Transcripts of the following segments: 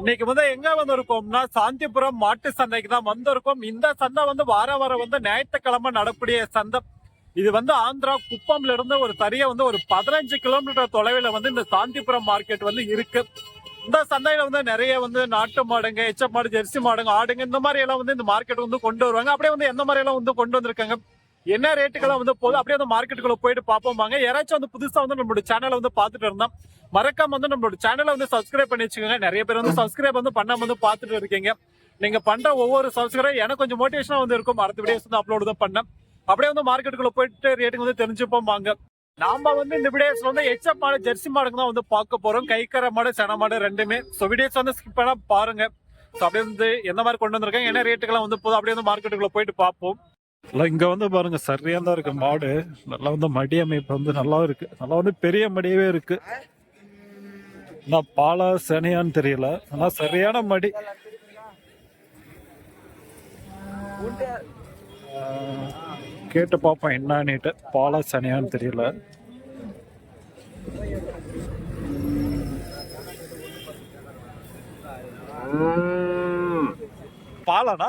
இன்னைக்கு வந்து எங்க வந்திருக்கோம்னா சாந்திபுரம் மாட்டு சந்தைக்கு தான் வந்திருக்கோம். இந்த சந்தை வந்து வார வாரம் வந்து ஞாயிற்றுக்கிழமை நடக்கூடிய சந்தை. இது வந்து ஆந்திரா குப்பம்ல இருந்து ஒரு தரிய வந்து ஒரு பதினஞ்சு கிலோமீட்டர் தொலைவில் வந்து இந்த சாந்திபுரம் மார்க்கெட் வந்து இருக்கு. இந்த சந்தையில வந்து நிறைய வந்து நாட்டு மாடுங்க எச்ச மாடு ஜெர்சி மாடுங்க ஆடுங்க இந்த மாதிரி எல்லாம் வந்து இந்த மார்க்கெட் வந்து கொண்டு வருவாங்க. அப்படியே வந்து எந்த மாதிரி எல்லாம் வந்து கொண்டு வந்திருக்காங்க? என்ன ரேட்டுக்கெல்லாம் வந்து போகுது? அப்படியே அந்த மார்க்கெட்டுக்குள்ள போயிட்டு பார்ப்போம் வாங்க. யாராச்சும் வந்து புதுசா வந்து நம்மளோட சேனலை வந்து பார்த்துட்டு இருந்தோம் மறக்காம வந்து நம்மளோட சேனலை வந்து சப்ஸ்கிரைப் பண்ணி வச்சுக்கோங்க. நிறைய பேர் வந்து சப்ஸ்கிரைப் வந்து பண்ணாம வந்து பார்த்துட்டு இருக்கீங்க. நீங்க பண்ற ஒவ்வொரு சப்ஸ்கிரைப் எனக்கு கொஞ்சம் மோட்டிவேஷனா வந்து இருக்கும். அடுத்த வீடியோஸ் வந்து அப்லோடு தான் பண்ணேன். அப்படியே வந்து மார்க்கெட்டுக்குள்ள போயிட்டு ரேட்டுக்கு வந்து தெரிஞ்சுப்போம் வாங்க. நாம வந்து இந்த வீடியோஸ் வந்து எச்எப் மாடு ஜெர்சி மாடுங்க தான் வந்து பார்க்க போறோம். கைக்கர மாடு சென மாடு ரெண்டுமே. ஸோ வீடியோஸ் வந்து ஸ்கிப் பண்ணா பாருங்க. ஸோ அப்படியே வந்து எந்த மாதிரி கொண்டு வந்திருக்காங்க என்ன ரேட்டுக்கெல்லாம் வந்து போதும் அப்படியே வந்து மார்க்கெட்டுக்குள்ள போயிட்டு பார்ப்போம். இல்லை இங்க வந்து பாருங்க சரியா தான் இருக்கு மாடு. நல்லா வந்து மடி அமைப்பு வந்து நல்லா இருக்கு. நல்லா வந்து பெரிய மடியவே இருக்கு. என்ன பாலா செனையான்னு தெரியல. ஆனா சரியான மடி. கேட்டு பார்ப்போம் என்னன்னுட்டு. பாலா சனியான்னு தெரியல. பாலாண்ணா?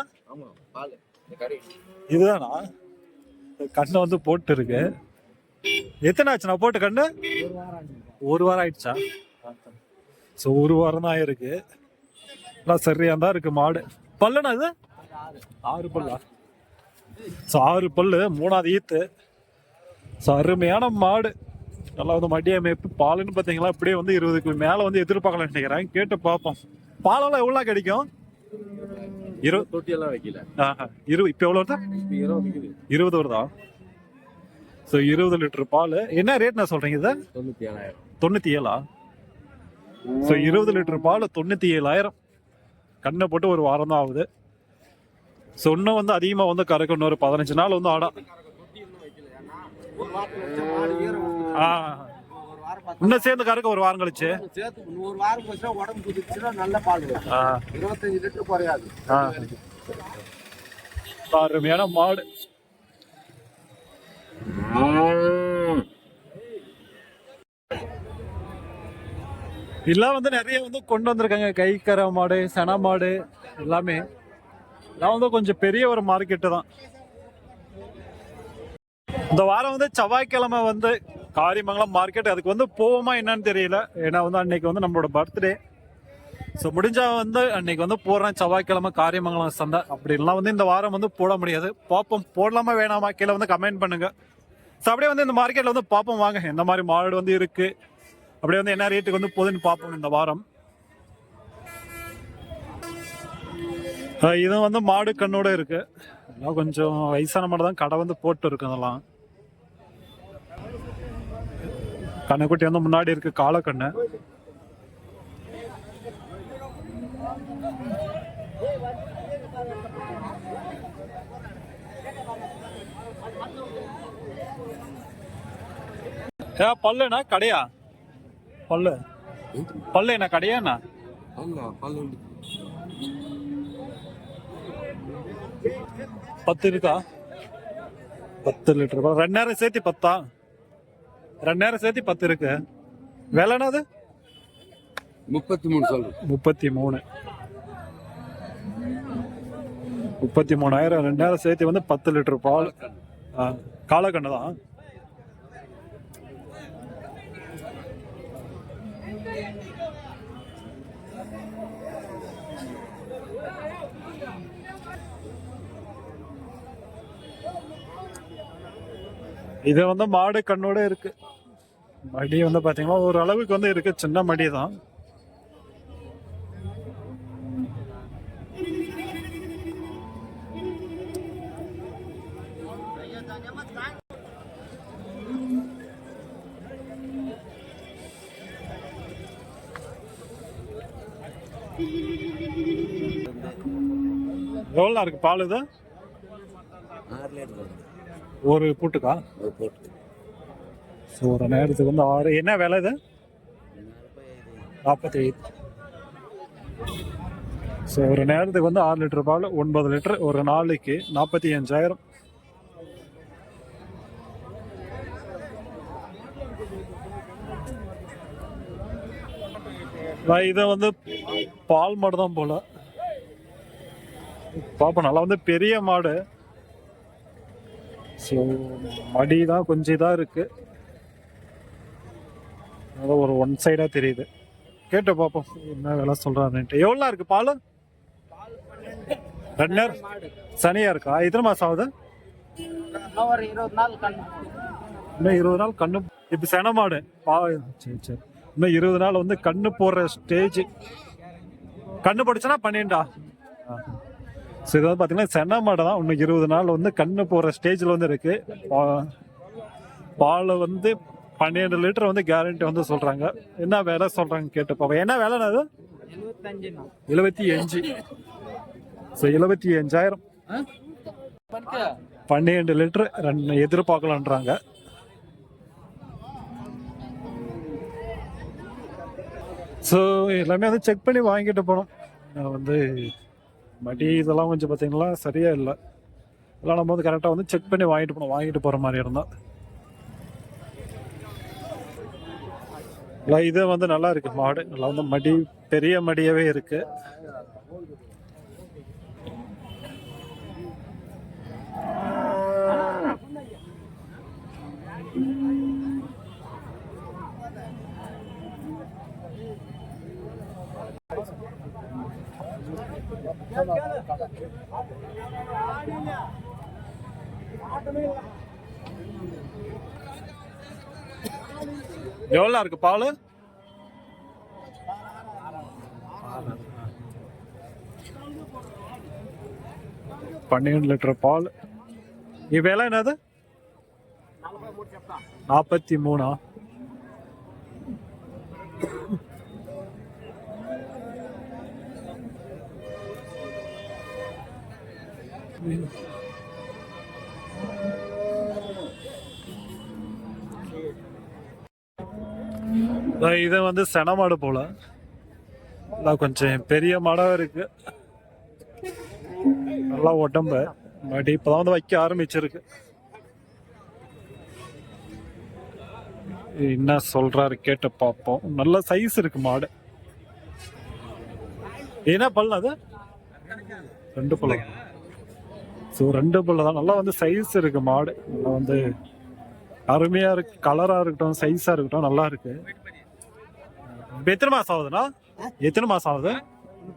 இதுதானா? கண்ணை வந்து போட்டு இருக்கு எத்தனை ஆச்சுண்ணா? போட்டு கண்ணு? ஒரு வாரம் ஆயிடுச்சா? ஸோ ஒரு வாரம் தான் ஆயிருக்கு எல்லாம் சரியா தான் இருக்கு மாடு. பல்லுண்ணா இது? ஆறு பல்லா. ஸோ ஆறு பல்லு மூணாவது ஈத்து. ஸோ அருமையான மாடு. நல்லா வந்து மடி அமைப்பு பாலுன்னு பார்த்தீங்களா அப்படியே வந்து இருபதுக்கு மேலே வந்து எதிர்பார்க்கலாம்னு நினைக்கிறேன். கேட்டு பார்ப்போம் பாலெல்லாம் எவ்வளோ கிடைக்கும்? இரு தொட்டி எல்லாம் வைக்கல. இரு இப்போ எவ்வளோ வருதா? இப்ப இருபது இருபது வருதா? ஸோ இருபது லிட்டர் பால். என்ன ரேட் நான் சொல்றீங்க இது? தொண்ணூத்தி ஏழாயிரம். தொண்ணூத்தி ஏழா? ஸோ இருபது லிட்டர் பால் தொண்ணூற்றி ஏழாயிரம் கண்ணை போட்டு ஒரு வாரம் தான் ஆகுது. ஸோ இன்னும் வந்து அதிகமாக வந்து கறக்கணும் ஒரு பதினஞ்சு நாள் வந்து ஆடா. ஆ. இன்னும் சேர்ந்து கறக்க ஒரு வாரம் கழிச்சு. ஒரு வாரம் கழிச்சா உடம்பு குதிச்சுன்னா நல்ல பால் இருபத்தஞ்சு லிட்டர் குறையாது அருமையான மாடு. எல்லாம் வந்து நிறைய வந்து கொண்டு வந்திருக்காங்க. கைக்கர மாடு சென மாடு எல்லாமே. இதெல்லாம் வந்து கொஞ்சம் பெரிய ஒரு மார்க்கெட்டு தான். இந்த வாரம் வந்து செவ்வாய்க்கிழமை வந்து காரிமங்கலம் மார்க்கெட் அதுக்கு வந்து போவோமா என்னன்னு தெரியல. ஏன்னா வந்து அன்னைக்கு வந்து நம்மளோட பர்த்டே ஸோ முடிஞ்சா வந்து அன்னைக்கு வந்து போடுறேன். செவ்வாய்க்கிழமை காரியமங்கலம் சந்தை. அப்படிலாம் வந்து இந்த வாரம் வந்து போட முடியாது. பார்ப்போம். போடலாமா வேணாமா கீழே வந்து கமெண்ட் பண்ணுங்க. ஸோ அப்படியே வந்து இந்த மார்க்கெட்ல வந்து பார்ப்போம். வாங்க. எந்த மாதிரி மாடு வந்து இருக்கு? அப்படியே வந்து என்ன ரேட்டுக்கு வந்து போகுதுன்னு பார்ப்போம் இந்த வாரம். இது வந்து மாடு கண்ணோட இருக்கு. எல்லாம் கொஞ்சம் வயசான மாடு தான் கடை வந்து போட்டு இருக்கு அதெல்லாம். கண்ணுக்குட்டி வந்து முன்னாடி இருக்கு காலக்கண்ணு ஏ பல்லுண்ணா கடையா? பல்லு. பல்லு என்ன கடையாண்ணா? ஆமா பால் உண்டு. பத்து இருக்கா? பத்து லிட்டர் பால் ரெண்டு நேரம் சேர்த்து பத்தா? ரெண்டு நேரம் சேர்த்து பத்து இருக்கு. விலைனா அது? முப்பத்தி மூணு சொல்லு முப்பத்தி மூணு முப்பத்தி மூணாயிரம் ரெண்டு நேரம் சேர்த்து வந்து பத்து லிட்டர் பால். காலக்கண்ணு தான். இது வந்து மாடு கண்ணோட இருக்கு. மடி வந்து பாத்தீங்கன்னா ஒரு அளவுக்கு வந்து இருக்கு. சின்ன மடி தான். எவ்வளோ இருக்கு? பால் இது? ஆறு லிட்டர். ஒரு பூட்டுக்கா? ஒரு போட்டு. ஸோ ஒரு நேரத்துக்கு வந்து ஆறு என்ன விலை இது? நாற்பத்தி ஐந்து ஸோ ஒரு நேரத்துக்கு வந்து ஆறு லிட்டர் பால் ஒன்பது லிட்டர் ஒரு நாளைக்கு நாற்பத்தி அஞ்சாயிரம் இதை வந்து பால் மாடு தான் போல. பாப்போம் நல்லா வந்து பெரிய மாடு. ஸோ மடி தான் கொஞ்சம் இதாக இருக்குது அதான் ஒரு ஒன் சைடாக தெரியுது. கேட்டு பார்ப்போம் என்ன வேலை சொல்கிறாருன்ட்டு எவ்வளோ இருக்குது பால்? ரெண்டு சனியாக இருக்கா? எத்தனை மாதம் ஆகுது? இருபது நாள் இன்னும் இருபது நாள் கண்ணு. இப்போ சென மாடு. பா சரி சரி. இன்னும் இருபது நாள் வந்து கண்ணு போடுற ஸ்டேஜ் கண்ணு படிச்சனா பன்னெண்டா ஸோ இது வந்து பார்த்தீங்கன்னா சென மாடை தான். இன்னும் இருபது நாள் வந்து கண்ணு போகிற ஸ்டேஜில் வந்து இருக்குது பா- பால் வந்து பன்னெண்டு லிட்டர் வந்து கேரண்டி வந்து சொல்கிறாங்க என்ன வேலை சொல்கிறாங்க கேட்டு பாப்போம். என்ன வேலைனா அது? எழுபத்தி அஞ்சு. ஸோ எழுபத்தி அஞ்சாயிரம். பன்னிரெண்டு லிட்டர் ரெண்டு எதிர்பார்க்கலான்றாங்க. ஸோ எல்லாமே வந்து செக் பண்ணி வாங்கிட்டு போனோம். நான் வந்து மடி இதெல்லாம் கொஞ்சம் பார்த்தீங்களா? சரியாக இல்லை. இதெல்லாம் நம்ம வந்து கரெக்டாக வந்து செக் பண்ணி வாங்கிட்டு போனோம் வாங்கிட்டு போகிற மாதிரி இருந்தால் இல்லை இது வந்து நல்லா இருக்குது மாடு. நல்லா வந்து மடி பெரிய மடியாகவே இருக்குது எவ்வளோ இருக்கு பால்? பன்னிரெண்டு லிட்டர் பால். இவையெல்லாம் என்னது? நாற்பத்தி மூணா. இதை வந்து சென மாடு போல. அதான் கொஞ்சம் பெரிய மாடாக இருக்கு. நல்லா உடம்பு. பட் இப்பதான் வந்து வைக்க ஆரம்பிச்சிருக்கு. என்ன சொல்றாரு கேட்டு பார்ப்போம். நல்ல சைஸ் இருக்கு மாடு. என்ன பல்லு அது? ரெண்டு பழம் ஸோ ரெண்டு பல்லு தான். நல்லா வந்து சைஸ் இருக்கு மாடு. நல்லா வந்து அருமையா இருக்கு. கலரா இருக்கட்டும் சைஸா இருக்கட்டும் நல்லா இருக்கு. இப்ப எத்தனை மாசம் ஆகுதுண்ணா? எத்தனை மாசம் ஆகுது?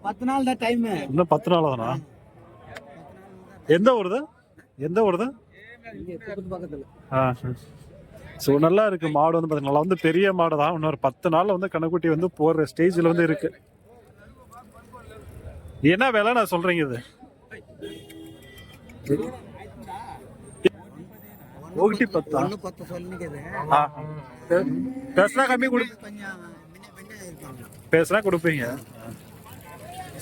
பத்து நாள் தான் டைம் இன்னும் பத்து நாள் ஆகுதுண்ணா? எந்த ஊருது? எந்த ஊருது? பக்கத்துல. ஸோ நல்லா இருக்கு. மாடு வந்து பார்த்தீங்கன்னா நல்லா வந்து பெரிய மாடு தான். இன்னொரு பத்து நாள்ல வந்து கண்ணுக்குட்டி வந்து போற ஸ்டேஜில் வந்து இருக்கு. என்ன வேலை நான் சொல்றீங்க இது? ఒకటి పత్తా ஒண்ணு பத்து சொல்லிக்குது பேசுனா கம்மி கொடு கொஞ்சம் முன்ன பின்ன இருப்பாங்க பேசுனா கொடுப்பீங்க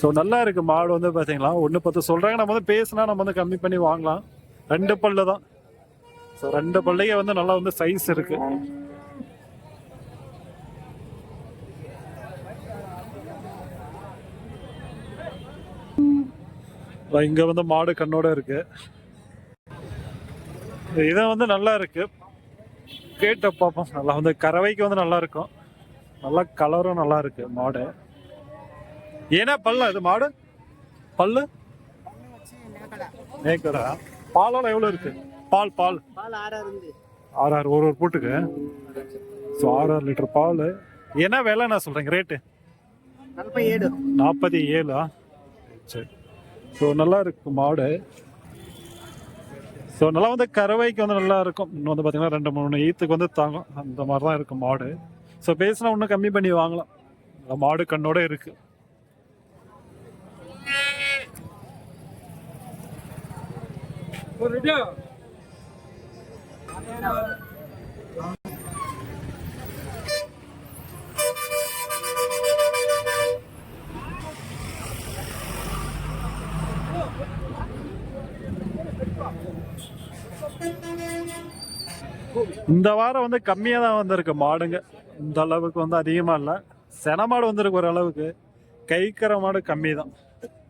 ஸோ நல்லா இருக்கு மாடு வந்து பார்த்தீங்களா ஒன்று பத்து சொல்றாங்க நம்ம வந்து பேசுனா நம்ம வந்து கம்மி பண்ணி வாங்கலாம் ரெண்டு பல்லு தான் ஸோ ரெண்டு பல்லையே வந்து நல்லா வந்து சைஸ் இருக்கு இங்க வந்து மாடு கண்ணோட இருக்கு. இது வந்து நல்லா இருக்கு. கேட்ட பார்ப்போம் நல்லா வந்து கறவைக்கு வந்து நல்லா இருக்கும். நல்லா கலரும் நல்லா இருக்கு மாடு. ஏன்னா பல்லா இது மாடு? பல்லு? நேக்கடா பாலெல்லாம் எவ்வளோ இருக்கு? பால் பால். பால் ஆறா ஆறு ஒரு ஒரு பூட்டுக்கு? ஸோ ஆறு ஆறு லிட்டர் பால். என்ன விலை நான் சொல்றேங்க? ரேட்டு நல்பை ஏடு நாற்பத்தி ஏழா? சரி. ஸோ நல்லா இருக்கும் மாடு. ஸோ நல்லா வந்து கறவைக்கு வந்து நல்லா இருக்கும் இன்னும் வந்து பார்த்தீங்கன்னா ரெண்டு மூணு ஈத்துக்கு வந்து தாங்கும். அந்த மாதிரி தான் இருக்கும் மாடு. ஸோ பேசினா இன்னும் கம்மி பண்ணி வாங்கலாம். மாடு கண்ணோட இருக்கு. இந்த வாரம் வந்து கம்மியாக தான் வந்திருக்கு மாடுங்க. இந்த அளவுக்கு வந்து அதிகமாக இல்லை. சென மாடு வந்திருக்கு ஒரு அளவுக்கு. மாடு கம்மி தான்.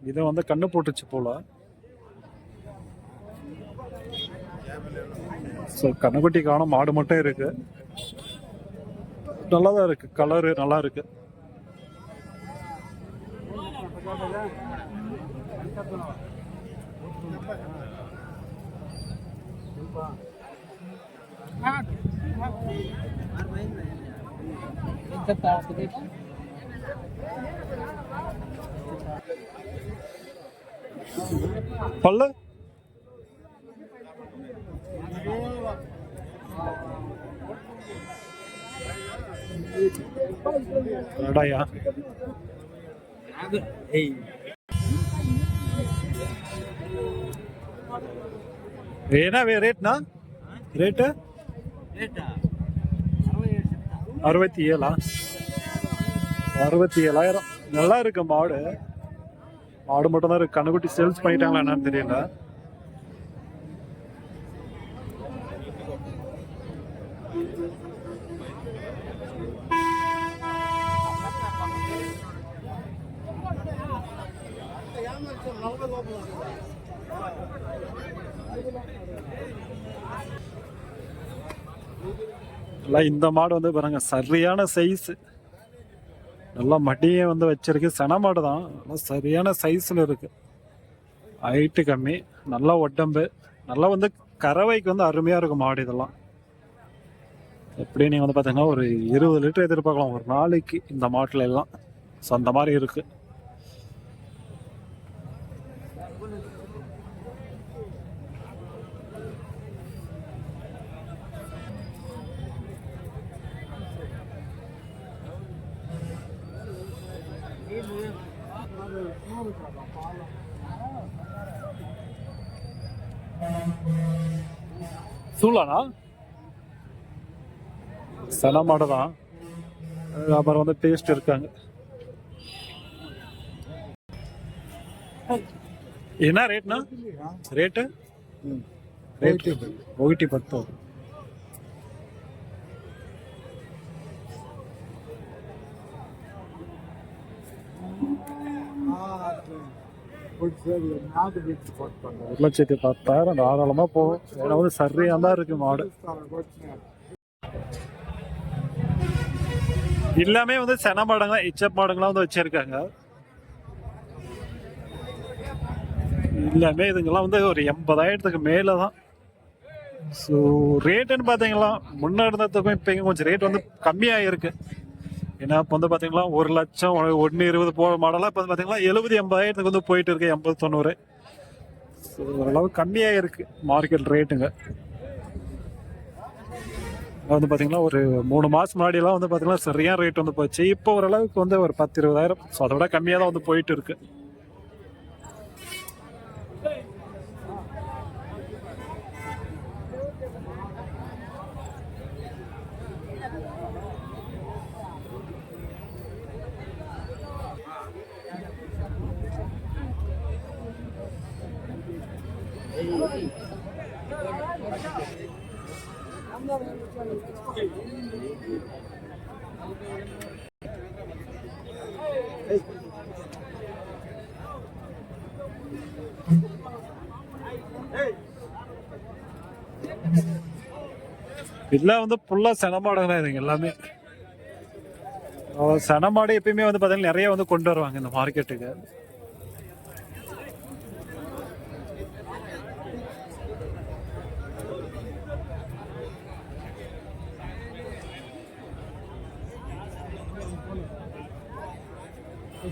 இது வந்து கண்ணு போட்டுச்சு போல. ஸோ கண்ணுக்குட்டி காணும் மாடு மட்டும் இருக்கு. நல்லா தான் இருக்கு. கலரு நல்லா இருக்கு. பல்லு அடாயா ஏன்னா ரேட்னா ரேட்டு அறுபத்தி ஏழா? அறுபத்தி ஏழாயிரம். நல்லா இருக்கு மாடு. மாடு மட்டும் தான் இருக்கு. கண்ணுக்குட்டி சேல்ஸ் பண்ணிட்டாங்களா என்னன்னு தெரியல. எல்லாம் இந்த மாடு வந்து பாருங்க சரியான சைஸ் நல்லா மடியை வந்து வச்சிருக்கு. சன மாடு தான் நல்லா சரியான சைஸ்ல இருக்கு. ஹைட்டு கம்மி நல்லா உடம்பு நல்லா வந்து கறவைக்கு வந்து அருமையா இருக்கும் மாடு இதெல்லாம். எப்படி நீங்கள் வந்து பார்த்தீங்கன்னா ஒரு இருபது லிட்டர் எதிர்பார்க்கலாம். ஒரு நாளைக்கு இந்த மாட்டில் எல்லாம். ஸோ அந்த மாதிரி இருக்குது சூழானா சன மாடை தான் அப்புறம் வந்து டேஸ்ட் இருக்காங்க. என்ன ரேட்னா ரேட்டு ரேட்டு ஒகிட்டி பத்து. ஒரு லட்சத்தி பத்தாயிரம் தாராளமா போகும் ஏன்னா வந்து சரியா தான் இருக்கு மாடு. எல்லாமே வந்து சென மாடுங்க இச்சப் மாடுங்களாம் வந்து வச்சிருக்காங்க. எல்லாமே இதுங்கெல்லாம் வந்து ஒரு எண்பதாயிரத்துக்கு மேலே தான் ஸோ ரேட்டுன்னு பார்த்தீங்களா முன்னாடி இருந்ததுக்கும் இப்போ கொஞ்சம் ரேட் வந்து கம்மியாக இருக்குது ஏன்னா இப்போ வந்து பார்த்தீங்களா ஒரு லட்சம் ஒன்று இருபது போ மாடலாக இப்போ வந்து பார்த்தீங்களா எழுபது எண்பதாயிரத்துக்கு வந்து போயிட்டு இருக்கு எண்பது தொண்ணூறு. ஸோ ஓரளவு கம்மியாக இருக்குது மார்க்கெட் ரேட்டுங்க வந்து பார்த்தீங்கன்னா ஒரு மூணு மாதம் முன்னாடியெல்லாம் வந்து பார்த்தீங்கன்னா சரியான ரேட் வந்து போச்சு. இப்போ ஓரளவுக்கு வந்து ஒரு பத்து இருபதாயிரம். ஸோ அதை விட கம்மியாக தான் வந்து போயிட்டு இருக்குது இதெல்லாம் வந்து ஃபுல்லாக செனமாடுங்க தான் இதுங்க எல்லாமே. செனமாடு எப்பயுமே வந்து பார்த்தீங்கன்னா நிறைய வந்து கொண்டு வருவாங்க இந்த மார்க்கெட்டுக்கு இந்த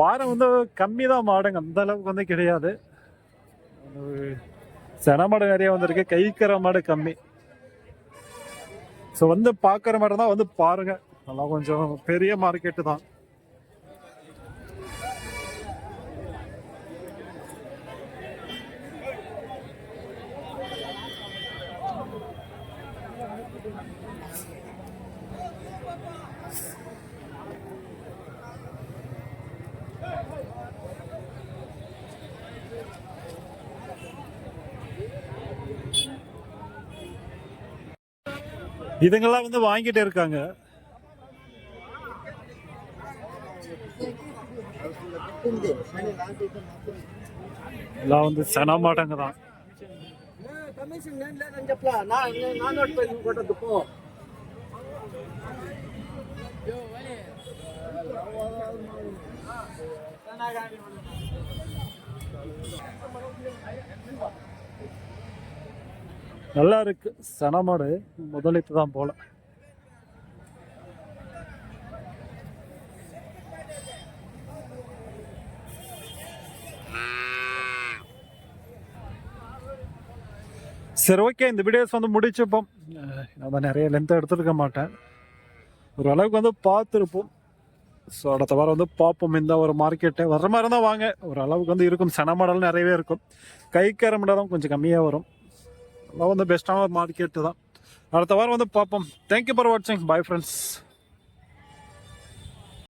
வாரம் வந்து கம்மி தான் மாடுங்க. அந்த அளவுக்கு வந்து கிடையாது. சென மாடு நிறைய வந்திருக்கு. கைக்கிற மாடு கம்மி. ஸோ வந்து பார்க்குற மாதிரி தான் வந்து பாருங்க. நல்லா கொஞ்சம் பெரிய மார்க்கெட்டு தான். இதுங்கெல்லாம் வந்து வாங்கிட்டே இருக்காங்க எல்லாம் வந்து சன மாட்டாங்க தான் Thank you. நல்லா இருக்கு சனமாடு மாடு தான் போல. சரி ஓகே. இந்த வீடியோஸ் வந்து முடிச்சுப்போம். நான் நம்ம நிறைய லென்த் எடுத்துருக்க மாட்டேன். ஒரு அளவுக்கு வந்து பார்த்துருப்போம். ஸோ அடுத்த வாரம் வந்து பார்ப்போம். இந்த ஒரு மார்க்கெட்டு வர்ற மாதிரி தான் வாங்க. ஒரு அளவுக்கு வந்து இருக்கும். சன மாடல் நிறையவே இருக்கும். கை கேரமிட தான் கொஞ்சம் கம்மியாக வரும். வந்து பெஸ்ட்டான ஒரு மார்க்கெட்டு தான் அடுத்த வாரம் வந்து பார்ப்போம். தேங்க்யூ ஃபார் வாட்சிங் பை ஃப்ரெண்ட்ஸ்